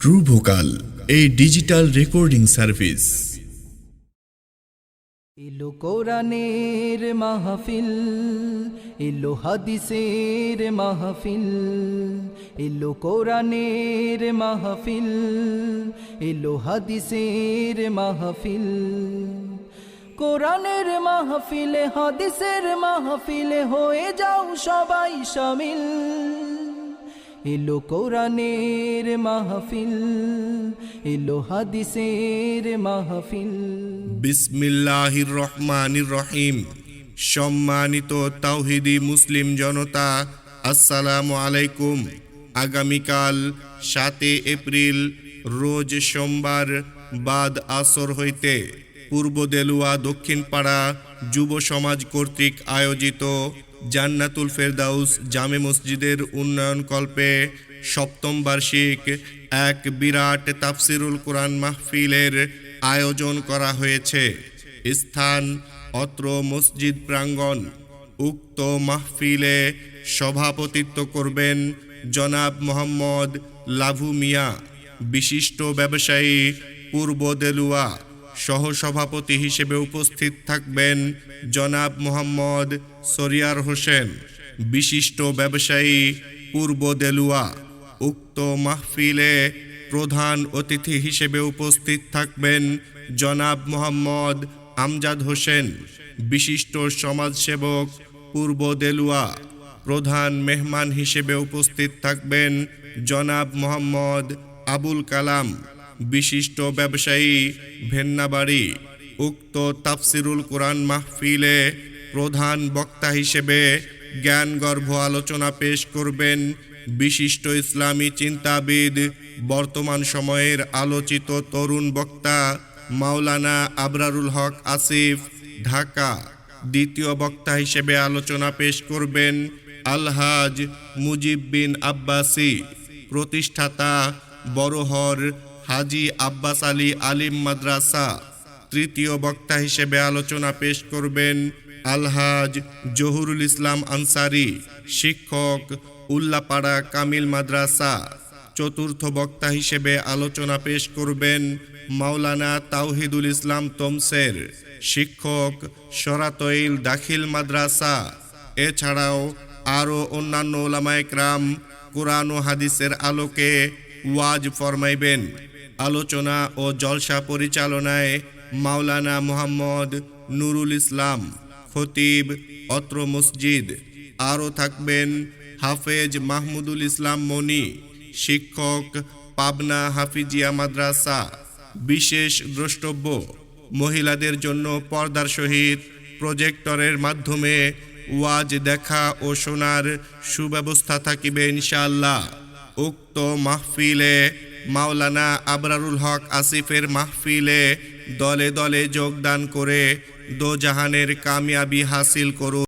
True vocal এই digital recording service এলো কোরআনের মাহফিল, এলো হাদিসের মাহফিল, এলো কোরআনের মাহফিল, এলো হাদিসের মাহফিল। কোরআনের মাহফিলে, হাদিসের মাহফিলে হয়ে যাও সবাই শামিল এলো কোরআনের মাহফিল, এলো হাদিসের মাহফিল। বিসমিল্লাহির রহমানির রহিম। সম্মানিত তাওহিদি মুসলিম জনতা, আসসালামু আলাইকুম। আগামীকাল সাতে এপ্রিল, রোজ সোমবার বাদ আসর হইতে পূর্ব দেলুয়া দক্ষিণপাড়া যুব সমাজ কর্তৃক আয়োজিত জান্নাতুল ফেরদাউস জামে মসজিদের উন্নয়ন কল্পে সপ্তম বার্ষিক এক বিরাট তাফসিরুল কোরআন মাহফিলের আয়োজন করা হয়েছে। স্থান, অত্র মসজিদ প্রাঙ্গণ উক্ত মাহফিলে সভাপতিত্ব করবেন জনাব মোহাম্মদ লাভু মিয়া, বিশিষ্ট ব্যবসায়ী পূর্ব দেলুয়া। সহসভাপতি হিসেবে উপস্থিত থাকবেন জনাব মোহাম্মদ সরিয়ার হোসেন, বিশিষ্ট ব্যবসায়ী পূর্ব দেলুয়া, উক্ত মাহফিলে প্রধান অতিথি হিসেবে উপস্থিত থাকবেন জনাব মোহাম্মদ আমজাদ হোসেন, বিশিষ্ট সমাজসেবক পূর্ব দেলুয়া, প্রধান মেহমান হিসেবে উপস্থিত থাকবেন জনাব মোহাম্মদ আবুল কালাম। বিশিষ্ট ব্যবসায়ী ভেন্নাবাড়ি, উক্ত তাফসিরুল কোরআন মাহফিলে প্রধান বক্তা হিসেবে জ্ঞানগর্ভ আলোচনা পেশ করবেন বিশিষ্ট ইসলামী চিন্তাবিদ, বর্তমান সময়ের আলোচিত তরুণ বক্তা মাওলানা আবরারুল হক আসিফ, ঢাকা। দ্বিতীয় বক্তা হিসেবে আলোচনা পেশ করবেন আলহাজ মুজিব বিন আব্বাসি, প্রতিষ্ঠাতা বড়হর হাজি আব্বাস আলী আলিম মাদ্রাসা তৃতীয় বক্তা হিসেবে আলোচনা পেশ করবেন আলহাজ জহুরুল ইসলাম আনসারি শিক্ষক উল্লাপাড়া কামিল মাদ্রাসা। চতুর্থ বক্তা হিসেবে আলোচনা পেশ করবেন মাওলানা তাওহিদুল ইসলাম তমসের শিক্ষক সরাতইল দাখিল মাদ্রাসা। এছাড়াও আরও অন্যান্য ওলামায়করাম কোরআন ও হাদিসের আলোকে ওয়াজ ফরমাইবেন। আলোচনা ও জলসা পরিচালনায় মাওলানা মোহাম্মদ নুরুল ইসলাম, খতিব অত্র মসজিদ। আরও থাকবেন হাফেজ মাহমুদুল ইসলাম মনি, শিক্ষক পাবনা হাফিজিয়া মাদ্রাসা। বিশেষ দ্রষ্টব্য, মহিলাদের জন্য পর্দার সহিত প্রজেক্টরের মাধ্যমে ওয়াজ দেখা ও শোনার সুব্যবস্থা থাকিবে ইনশাল্লাহ উক্ত মাহফিলে মাওলানা আবরারুল হক আসিফের মাহফিলে দলে দলে যোগদান করে দোজাহানের কামিয়াবি হাসিল করুন।